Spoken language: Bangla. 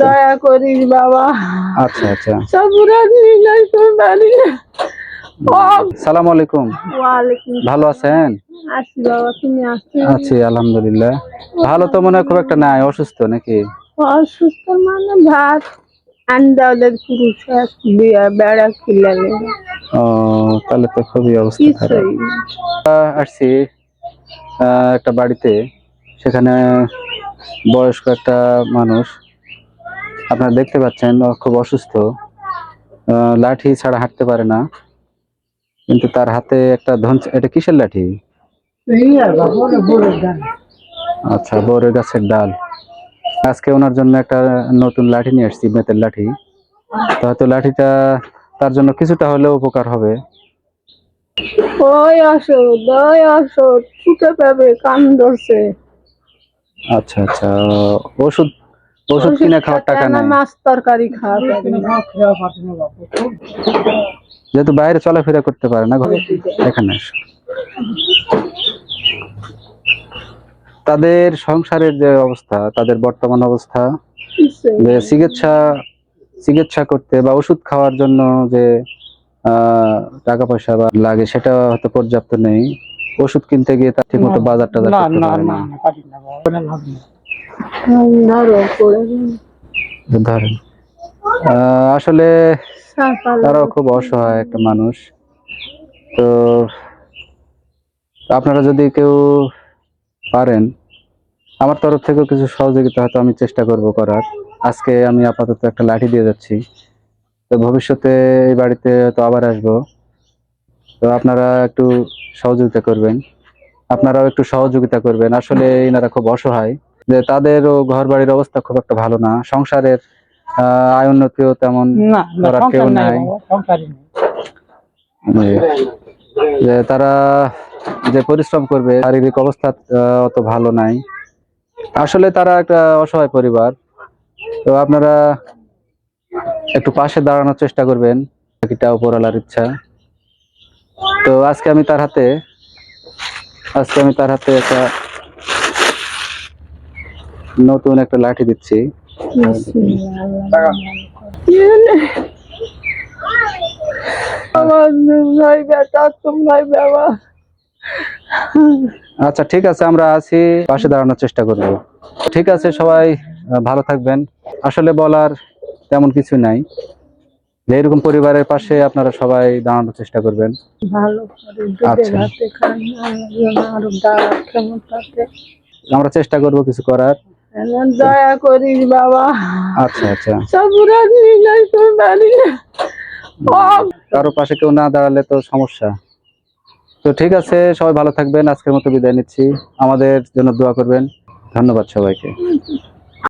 দয়া করিস বাবা। আচ্ছা আচ্ছা। সবুরাত ও। সালাম আলাইকুম। ভালো আছেন? বাবা আছি? আলহামদুলিল্লাহ। ভালো তো মনে খুব একটা নাই অসুস্থ নাকি? অসুস্থ মানে ভাত আন্দা ওদের পুরুষ বিয়া বেড়া খিলালে। ও তাহলে তো খুবই অবস্থা খারাপ। আসছি একটা বাড়িতে। সেখানে বয়স্ক একটা মানুষ আপনারা দেখতে পাচ্ছেন ও খুব অসুস্থ। লাঠি ছাড়া হাঁটতে পারে না। কিন্তু তার হাতে একটা ধন এটা কিসের লাঠি? আচ্ছা বরের গাছের ডাল। আজকে ওনার জন্য একটা নতুন লাঠি নিয়ে আসছি বেতের লাঠি। তো হয়তো লাঠিটা তার জন্য কিছুটা হলেও উপকার হবে। ওই ওই ছুটে পাবে কান ধরছে। আচ্ছা আচ্ছা ওষুধ ওষুধ কিনে খাওয়ার টাকা নাই। মাছ তরকারি খাওয়া। যেহেতু বাইরে চলাফেরা করতে পারে না ঘরে এখানে তাদের সংসারের যে অবস্থা তাদের বর্তমান অবস্থা যে চিকিৎসা চিকিৎসা করতে বা ওষুধ খাওয়ার জন্য যে আহ, টাকা পয়সা বা লাগে সেটা হয়তো পর্যাপ্ত নেই। ওষুধ কিনতে গিয়ে তার ঠিক মতো বাজার টাজার করতে পারে না। ধরেন আসলে তারাও খুব অসহায় একটা মানুষ। তো আপনারা যদি কেউ পারেন আমার তরফ থেকেও কিছু সহযোগিতা হয়তো আমি চেষ্টা করব করার। আজকে আমি আপাতত একটা লাঠি দিয়ে যাচ্ছি। তো ভবিষ্যতে এই বাড়িতে তো আবার আসব। তো আপনারা একটু সহযোগিতা করবেন। আপনারাও একটু সহযোগিতা করবেন। আসলে এনারা খুব অসহায়। যে তাদেরও ঘর বাড়ির অবস্থা খুব একটা ভালো না। সংসারের আয় উন্নতিও তেমন কেউ নাই। যে তারা যে পরিশ্রম করবে শারীরিক অবস্থা অত ভালো নাই। আসলে তারা একটা অসহায় পরিবার। তো আপনারা একটু পাশে দাঁড়ানোর চেষ্টা করবেন। বাকিটা উপরওয়ালার ইচ্ছা। তো আজকে আমি তার হাতে আজকে আমি তার হাতে একটা নতুন একটা লাঠি দিচ্ছি। আচ্ছা ঠিক আছে আমরা আছি পাশে দাঁড়ানোর চেষ্টা করব। ঠিক আছে সবাই ভালো থাকবেন। আসলে বলার তেমন কিছু নাই। যে এরকম পরিবারের পাশে আপনারা সবাই দাঁড়ানোর চেষ্টা করবেন। আচ্ছা। আমরা চেষ্টা করব কিছু করার। দয়া করিস বাবা। আচ্ছা আচ্ছা। সবুরাত নিলাই তো পারি কারও পাশে কেউ না দাঁড়ালে তো সমস্যা। তো ঠিক আছে সবাই ভালো থাকবেন। আজকের মতো বিদায় নিচ্ছি। আমাদের জন্য দোয়া করবেন। ধন্যবাদ সবাইকে।